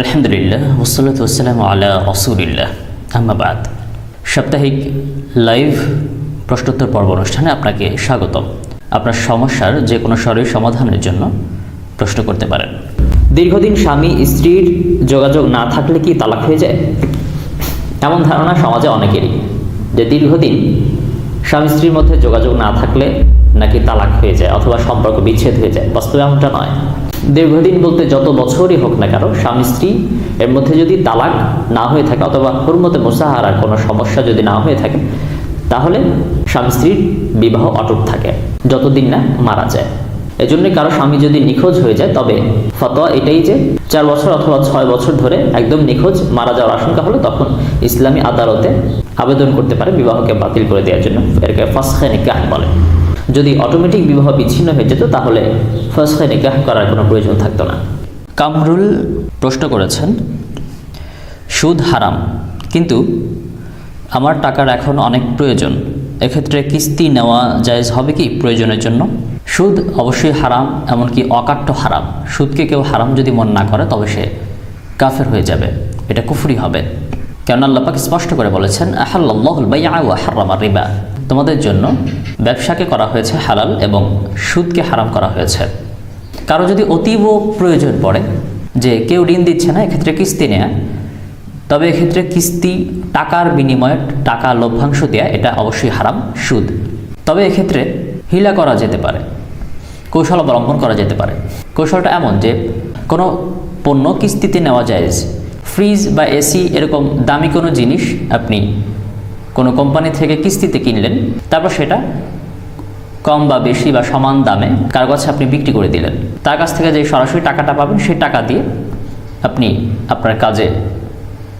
আলহামদুলিল্লাহ, ওসলাত ওসালাম আলা রসুলিল্লাহ। আহমাবাদ সাপ্তাহিক লাইভ প্রশ্নোত্তর পর্ব অনুষ্ঠানে আপনাকে স্বাগতম। আপনার সমস্যার যে কোনো শরীর সমাধানের জন্য প্রশ্ন করতে পারেন। দীর্ঘদিন স্বামী, স্ত্রীর যোগাযোগ না থাকলে কি তালাক হয়ে যায়? এমন ধারণা সমাজে অনেকেরই, যে দীর্ঘদিন স্বামী, স্ত্রীর মধ্যে যোগাযোগ না থাকলে নাকি তালাক হয়ে যায় অথবা সম্পর্ক বিচ্ছেদ হয়ে যায়। বাস্তবে এমনটা নয়। দীর্ঘদিন বলতে যত বছরই হোক না কেন, স্বামী স্ত্রী, এর মধ্যে যদি তালাক না হয়ে থাকে অথবা হুরমতে মুসাহারার কোনো সমস্যা যদি না হয়ে থাকে, তাহলে স্বামী স্ত্রীর বিবাহ অটুট থাকে, যতদিন না মারা যায়। এজন্য কারও স্বামী যদি নিখোঁজ হয়ে যায়, তবে ফতোয়া এটাই যে চার বছর অথবা ছয় বছর ধরে একদম নিখোঁজ মারা যাওয়ার আশঙ্কা হলে তখন ইসলামী আদালতে আবেদন করতে পারে বিবাহকে বাতিল করে দেওয়ার জন্য। এরকে ফাসখে নিকাহ বলে। যদি অটোমেটিক বিবাহ বিচ্ছিন্ন হয়ে যেত, তাহলে ফাসখে নিকাহ করার কোনো প্রয়োজন থাকতো না। কামরুল প্রশ্ন করেছেন, সুদ হারাম, কিন্তু আমার টাকার এখন অনেক প্রয়োজন। এক্ষেত্রে কিস্তি নেওয়া জায়জ হবে কি প্রয়োজনের জন্য? সুদ অবশ্যই হারাম, এমনকি অকাট্য হারাম। সুদকে কেউ হারাম যদি মন না করে, তবে সে কাফের হয়ে যাবে। এটা কুফরি হবে। কেননা আল্লাপাক স্পষ্ট করে বলেছেন আহাল্লাহুল ওয়া হারামা রিবা। তোমাদের জন্য ব্যবসাকে করা হয়েছে হালাল এবং সুদকে হারাম করা হয়েছে। কারও যদি অতীব প্রয়োজন পড়ে, যে কেউ ঋণ দিচ্ছে না, এক্ষেত্রে কিস্তি নেয়া। তবে এক্ষেত্রে কিস্তি টাকার বিনিময়ে টাকা লভ্যাংশ দেয়া, এটা অবশ্যই হারাম, সুদ। তবে এক্ষেত্রে হিলা করা যেতে পারে, কৌশল অবলম্বন করা যেতে পারে। কৌশলটা এমন যে, কোনো পণ্য কিস্তিতে নেওয়া যায়, ফ্রিজ বা এসি এরকম দামি কোনো জিনিস আপনি কোনো কোম্পানি থেকে কিস্তিতে কিনলেন, তারপর সেটা কম বা বেশি বা সমান দামে কার কাছে আপনি বিক্রি করে দিলেন। তার কাছ থেকে যে সরাসরি টাকাটা পাবেন, সেই টাকা দিয়ে আপনি আপনার কাজে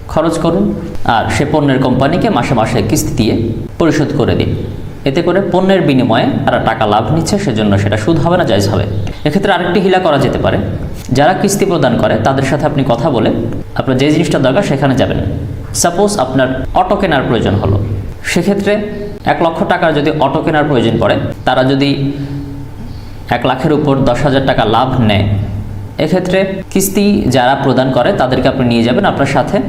খরচ করুন আর সে পণ্যের কোম্পানিকে মাসে মাসে কিস্তি দিয়ে পরিশোধ করে দিন। এতে করে পণ্যের বিনিময়ে তারা টাকা লাভ নিচ্ছে, সেজন্য সেটা সুদ হবে না, জায়জ হবে। এক্ষেত্রে আরেকটি হিলা করা যেতে পারে। যারা কিস্তি প্রদান করে, তাদের সাথে আপনি কথা বলে আপনার যে জিনিসটা দরকার সেখানে যাবেন। সাপোজ আপনার অটো কেনার প্রয়োজন হলো। সেক্ষেত্রে এক লক্ষ টাকার যদি অটো কেনার প্রয়োজন পড়ে, তারা যদি এক লাখের উপর দশ হাজার টাকা লাভ নেয়, এক্ষেত্রে কিস্তি যারা প্রদান করে, তাদেরকে আপনি নিয়ে যাবেন আপনার সাথে।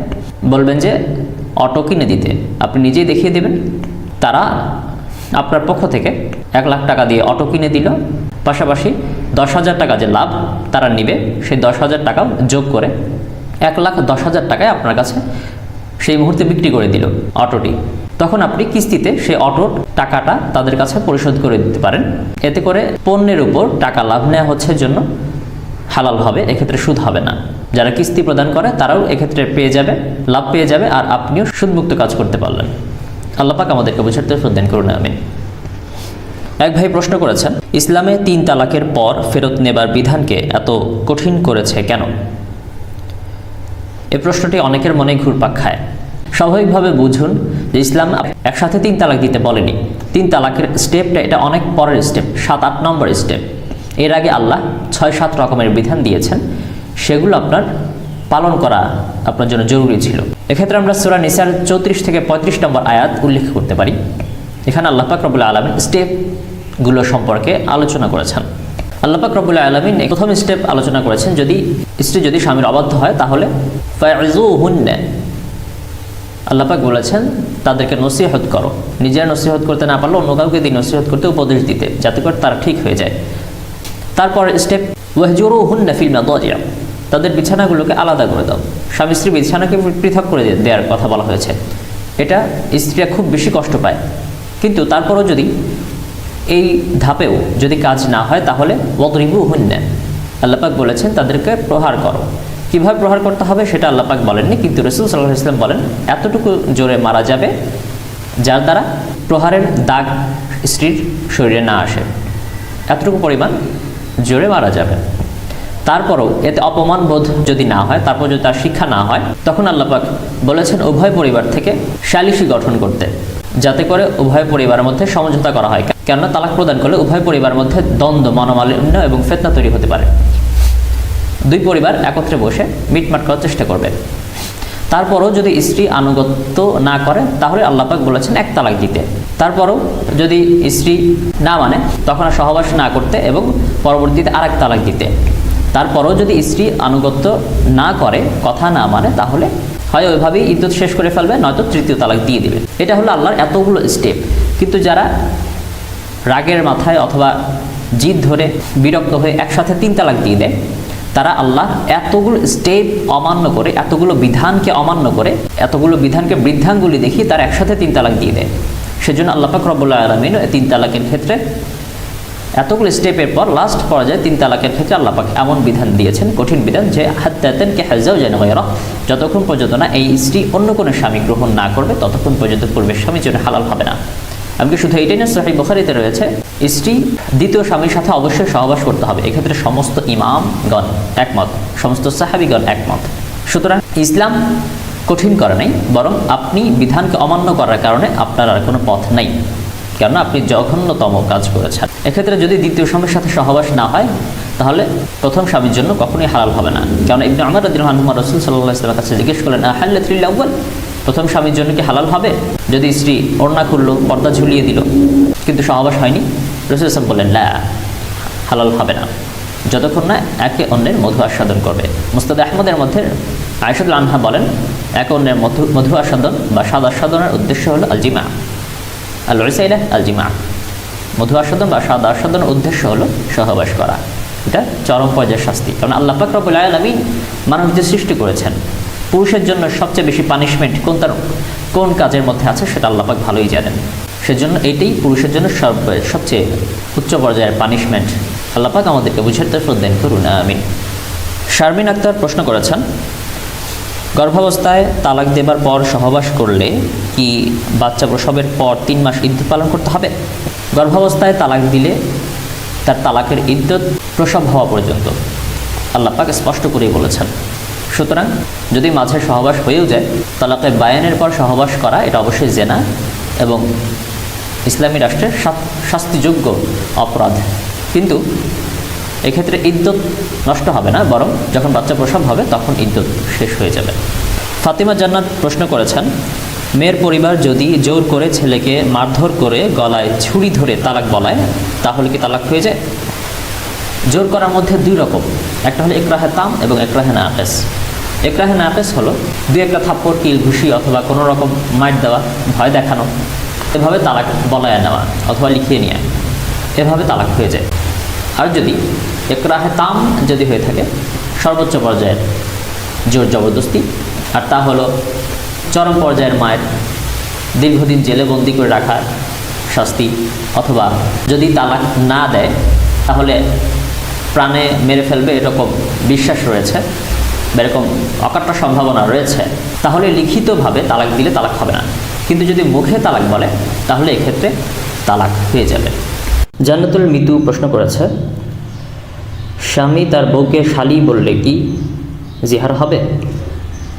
বলবেন যে, অটো কিনে দিতে। আপনি নিজেই দেখিয়ে দেবেন। তারা আপনার পক্ষ থেকে এক লাখ টাকা দিয়ে অটো কিনে দিল। পাশাপাশি দশ হাজার টাকা যে লাভ তারা নিবে, সেই দশ হাজার টাকাও যোগ করে এক লাখ দশ হাজার টাকায় আপনার কাছে সেই মুহূর্তে বিক্রি করে দিল অটোটি। তখন আপনি কিস্তিতে সেই অটোর টাকাটা তাদের কাছে পরিশোধ করে দিতে পারেন। এতে করে পণ্যের উপর টাকা লাভ নেওয়া হচ্ছে জন্য হালাল হবে, এক্ষেত্রে সুদ হবে না। যারা কিস্তি প্রদান করে, তারাও এক্ষেত্রে পেয়ে যাবে, লাভ পেয়ে যাবে, আর আপনিও সুদমুক্ত কাজ করতে পারলেন। আল্লাপাক আমাদেরকে বুঝাতে সুদান করুন আমি এক ভাই প্রশ্ন করেছেন, ইসলামে তিন তালাকের পর ফেরত নেবার বিধানকে এত কঠিন করেছে কেন? এ প্রশ্নটি অনেকের মনে ঘুরপাক খায়। স্বাভাবিকভাবে বুঝুন ইসলাম একসাথে তিন তালাক দিতে বলেনি। তিন তালাকের স্টেপটা এটা অনেক পরের স্টেপ, সাত, আট নম্বর স্টেপ। এর আগে আল্লাহ ছয়, সাত রকমের বিধান দিয়েছেন। সেগুলো আপনার পালন করা আপনার জন্য জরুরি ছিল। এক্ষেত্রে আমরা সুরা নিসার চৌত্রিশ থেকে পঁয়ত্রিশ নম্বর আয়াত উল্লেখ করতে পারি। এখানে আল্লাহ পাক রবুল্লা আলমিন স্টেপগুলো সম্পর্কে আলোচনা করেছেন। আল্লাহ পাক রবুল্লা আলমিন প্রথম স্টেপ আলোচনা করেছেন, যদি স্ত্রী যদি স্বামীর অবাধ্য হয় তাহলে আল্লাপাক বলেছেন, তাদেরকে নসিহত করো। নিজের নসিহত করতে না পারলে অন্য কাউকে দিয়ে নসিহত করতে উপদেশ দিতে, যাতে করে তারা ঠিক হয়ে যায়। তারপর স্টেপ ওয়াহজুরু হুন্না ফিল্মা দজিয়া তাদের বিছানাগুলোকে আলাদা করে দাও। স্বামী স্ত্রী বিছানাকে পৃথক করে দেওয়ার কথা বলা হয়েছে। এটা স্ত্রীরা খুব বেশি কষ্ট পায়। কিন্তু তারপরও যদি এই ধাপেও যদি কাজ না হয়, তাহলে ওদরিবু হুন্না আল্লাপাক বলেছেন, তাদেরকে প্রহার করো। কীভাবে প্রহার করতে হবে সেটা আল্লাপাক বলেননি, কিন্তু রসুল সাল্লাহ ইসলাম বলেন, এতটুকু জোরে মারা যাবে যার দ্বারা প্রহারের দাগ স্ত্রীর শরীরে না আসে। এতটুকু পরিমাণ জোরে মারা যাবে। তারপরও এতে অপমান বোধ যদি না হয়, তারপর যদি তার শিক্ষা না হয়, তখন আল্লাপাক বলেছেন উভয় পরিবার থেকে শালিশি গঠন করতে, যাতে করে উভয় পরিবারের মধ্যে সমঝোতা করা হয়। কেননা তালাক প্রদান করলে উভয় পরিবারের মধ্যে দ্বন্দ্ব, মনোমালিন্য এবং ফেতনা তৈরি হতে পারে। দুই পরিবার একত্রে বসে মিটমাট করার চেষ্টা করবে। তারপরও যদি স্ত্রী আনুগত্য না করে, তাহলে আল্লাপাক বলেছেন, এক তালাক দিতে। তারপরও যদি স্ত্রী না মানে তখন সহবাস না করতে এবং পরবর্তীতে আর এক তালাক দিতে। তারপরও যদি স্ত্রী আনুগত্য না করে, কথা না মানে তাহলে হয় ওইভাবেই ইদ্যুৎ শেষ করে ফেলবে, নয়তো তৃতীয় তালাক দিয়ে দিবে। এটা হলো আল্লাহর এতগুলো স্টেপ কিন্তু যারা রাগের মাথায় অথবা জিদ ধরে বিরক্ত হয়ে একসাথে তিন তালাক দিয়ে দেয় তারা আল্লাহ এতগুলো স্টেপ অমান্য করে, এতগুলো বিধানকে অমান্য করে, এতগুলো বিধানকে বৃদ্ধাঙ্গুলি দেখিয়ে তারা একসাথে তিন তালাক দিয়ে দেয়। সেজন্য আল্লাহ পাক রব্বুল্লাহ আলমিন তিন তালাকের ক্ষেত্রে এতগুলো স্টেপের পর লাস্ট পর্যায়ে তিন তালাকের ক্ষেত্রে আল্লাহ পাক এমন বিধান দিয়েছেন, কঠিন বিধান যে, হাত্তাতেন কে হাজাও যেন গয়রা যতক্ষণ পর্যন্ত না এই স্ত্রী অন্য কোনো স্বামী গ্রহণ না করবে, ততক্ষণ পর্যন্ত পূর্বের স্বামীর জন্য হালাল হবে না। এমনকি শুধু এইটাই না সহি বখারিতে রয়েছে স্ত্রী দ্বিতীয় স্বামীর সাথে অবশ্যই সহবাস করতে হবে। এক্ষেত্রে সমস্ত ইমামগণ একমত, সমস্ত সাহাবিগণ একমত। সুতরাং ইসলাম কঠিন করে নাই, বরং আপনি বিধানকে অমান্য করার কারণে আপনার আর কোনো পথ নাই, কেননা আপনি জঘন্যতম কাজ করেছেন। এক্ষেত্রে যদি দ্বিতীয় স্বামীর সাথে সহবাস না হয়, তাহলে প্রথম স্বামীর জন্য কখনোই হালাল হবে না। কারণ ইবনে আমার রদিন রসুল সাল্লাহ ইসলামের কাছে জিজ্ঞেস করলেন আহাল্লা ত্রিল আউ্বাল প্রথম স্বামীর জন্য কি হালাল হবে? যদি স্ত্রী ওড়না খুললো, পর্দা ঝুলিয়ে দিল। কিন্তু সহবাস হয়নি। রসুল ইসলাম বললেন না হালাল হবে না। যতক্ষণ না একে অন্যের মধু আস্বাদন করবে। মুস্তাদ আহমদের মধ্যে আয়সুল আনহা বলেন, একে অন্যের মধু মধু আস্বাদন বা স্বাদ আস্বাদনের উদ্দেশ্য হলো আলজিমা। আল রসাইলা আলজিমা। মধু আস্বাদন বা স্বাদ আস্বাদনের উদ্দেশ্য হলো সহবাস করা। এটা চরম পর্যায়ের শাস্তি। কারণ আল্লাহ পাক রব্বুল আলামিন মানব যে সৃষ্টি করেছেন। পুরুষের জন্য সবচেয়ে বেশি পানিশমেন্ট কোন তার কোন কাজের মধ্যে আছে সেটা আল্লাহ পাক ভালোই জানেন। সেজন্য এইটাই পুরুষের জন্য সব, সবচেয়ে উচ্চ পর্যায়ের পানিশমেন্ট আল্লাহ পাক আমাদেরকে বুঝার তরফ দেন করুন, আমিন। শারমিন আক্তার প্রশ্ন করেছেন, গর্ভাবস্থায় তালাক দেবার পর সহবাস করলে কি বাচ্চা প্রসবের পর তিন মাস ইদ্যুৎ পালন করতে হবে? গর্ভাবস্থায় তালাক দিলে তার তালাকের ইদ্যুৎ প্রসব হওয়া পর্যন্ত। আল্লাহ পাক স্পষ্ট করেই বলেছেন সুতরাং যদি মাঝে সহবাস হয়েও যায়, তালাকে বায়ানের পর সহবাস করা এটা অবশ্যই জেনা এবং ইসলামী রাষ্ট্রের শাস্তিযোগ্য অপরাধ। কিন্তু এক্ষেত্রে ইদ্যুৎ নষ্ট হবে না, বরং যখন বাচ্চা প্রসব হবে, তখন ইদ্যুৎ শেষ হয়ে যাবে। ফাতিমা জান্নাত প্রশ্ন করেছেন, মেয়ের পরিবার যদি জোর করে ছেলেকে মারধর করে গলায় ছুরি ধরে তালাক বলায়, তাহলে কি তালাক হয়ে যায়? জোর করার মধ্যে দুই রকম। একটা হলো একরাহে তাম এবং একরাহে নাকেস একরাহে নাকেস হলো দুই একটা থাপ্পড়, কিল, ঘুষি অথবা কোনো রকম মাইট দেওয়া, ভয় দেখানো। এভাবে তালাক বলায় নেওয়া অথবা লিখিয়ে নেওয়া এভাবে তালাক হয়ে যায়। আর যদি একরাহে তাম যদি হয়ে থাকে, সর্বোচ্চ পর্যায়ের জোর জবরদস্তি। আর তা হলো চরম পর্যায়ের মায়ের দীর্ঘদিন জেলে বন্দি করে রাখার শাস্তি। অথবা যদি তালাক না দেয়, তাহলে প্রাণে মেরে ফেলবে এরকম বিশ্বাস রয়েছে এরকম অকাট্য সম্ভাবনা রয়েছে, তাহলে লিখিতভাবে তালাক দিলে তালাক হবে না। কিন্তু যদি মুখে তালাক বলে, তাহলে এক্ষেত্রে তালাক হয়ে যাবে। জান্নাতুল মিতু প্রশ্ন করেছে, স্বামী তার বউকে শালি বললে কি জিহার হবে?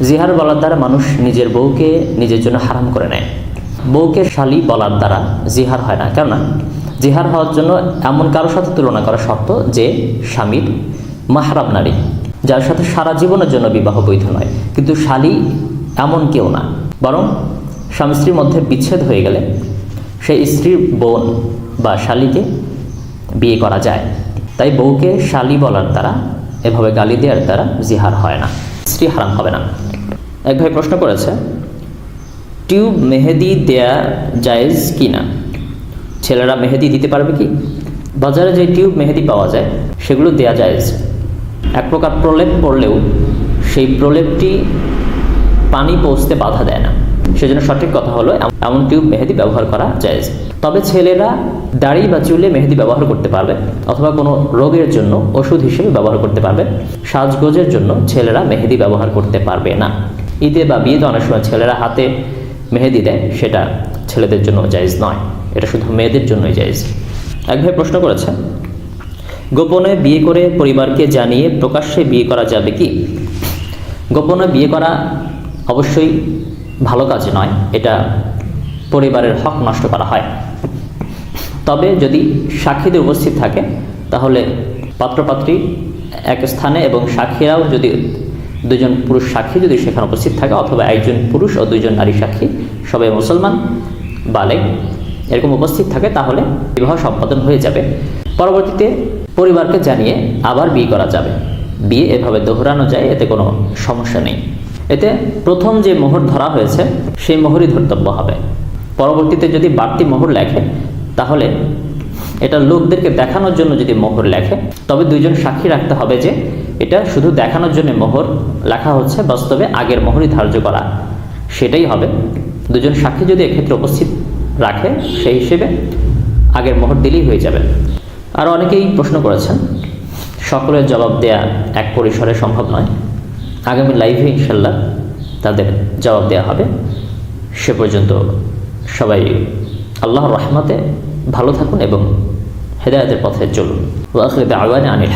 জিহার বলার দ্বারা মানুষ নিজের বউকে নিজের জন্য হারাম করে নেয়। বউকে শালি বলার দ্বারা জিহার হয় না, কেননা জিহার হওয়ার জন্য এমন কারোর সাথে তুলনা করা শর্ত যে স্বামীর মাহরাম নারী, যার সাথে সারা জীবনের জন্য বিবাহ বৈধ নয়। কিন্তু শালি এমন কেউ না। বরং স্বামী স্ত্রীর মধ্যে বিচ্ছেদ হয়ে গেলে সেই স্ত্রীর বোন বা শালিকে বিয়ে করা যায়। তাই বউকে শালি বলার দ্বারা, এভাবে গালি দেওয়ার দ্বারা জিহার হয় না, স্ত্রী হারাম হবে না। এক ভাই প্রশ্ন করেছে, টিউব মেহেদি দেয়া জায়েজ কি না? ছেলেরা মেহেদি দিতে পারবে কি? বাজারে যে টিউব মেহেদি পাওয়া যায়, সেগুলো দেয়া যায়। এক প্রকার প্রলেপ পড়লেও সেই প্রলেপটি পানি পৌঁছতে বাধা দেয় না। সেজন্য সঠিক কথা হলো, এমন টিউব মেহেদি ব্যবহার করা যায়। তবে ছেলেরা দাড়ি বা চুলে মেহেদি ব্যবহার করতে পারবে, অথবা কোনো রোগের জন্য ওষুধ হিসেবে ব্যবহার করতে পারবে। সাজগোজের জন্য ছেলেরা মেহেদি ব্যবহার করতে পারবে না। ঈদে বা বিয়েতে অনেক সময় ছেলেরা হাতে মেহেদি দেয়, সেটা ছেলেদের জন্য জায়েজ নয়। এটা শুধু মেয়েদের জন্যই জায়েজ। এক ভাই প্রশ্ন করেছে, গোপনে বিয়ে করে পরিবারকে জানিয়ে প্রকাশ্যে বিয়ে করা যাবে কি? গোপনে বিয়ে করা অবশ্যই ভালো কাজ নয়, এটা পরিবারের হক নষ্ট করা হয়। তবে যদি সাক্ষীদের উপস্থিত থাকে, তাহলে পাত্রপাত্রী এক স্থানে এবং সাক্ষীরাও যদি দুজন পুরুষ সাক্ষী যদি সেখানে উপস্থিত থাকে, অথবা একজন পুরুষ ও দুজন নারী সাক্ষী, সবাই মুসলমান, বালেক, এরকম উপস্থিত থাকে, তাহলে বিবাহ সম্পাদন হয়ে যাবে। পরবর্তীতে পরিবারকে জানিয়ে আবার বিয়ে করা যাবে। বিয়ে এভাবে দোহরানো যায়, এতে কোনো সমস্যা নেই। এতে প্রথম যে মোহর ধরা হয়েছে, সেই মোহরই ধর্তব্য হবে। পরবর্তীতে যদি বাড়তি মোহর লেখে, তাহলে এটা লোকদেরকে দেখানোর জন্য যদি মোহর লেখে, তবে দুইজন সাক্ষী রাখতে হবে যে এটা শুধু দেখানোর জন্য মোহর লেখা হচ্ছে, বাস্তবে আগের মোহরই ধার্য করা। সেটাই হবে। দুজন সাক্ষী যদি এক্ষেত্রে উপস্থিত রাখে, সেই হিসেবে আগের মোহর দিলেই হয়ে যাবে। আর অনেকেই প্রশ্ন করেছেন, সকলের জবাব দেয়া এক পরিসরে সম্ভব নয়। আগামী লাইভে ইনশাল্লাহ তাদের জবাব দেওয়া হবে। সে পর্যন্ত সবাই আল্লাহর রহমতে ভালো থাকুন এবং হেদায়তের পথে চলুন। আওয়ানে আনিল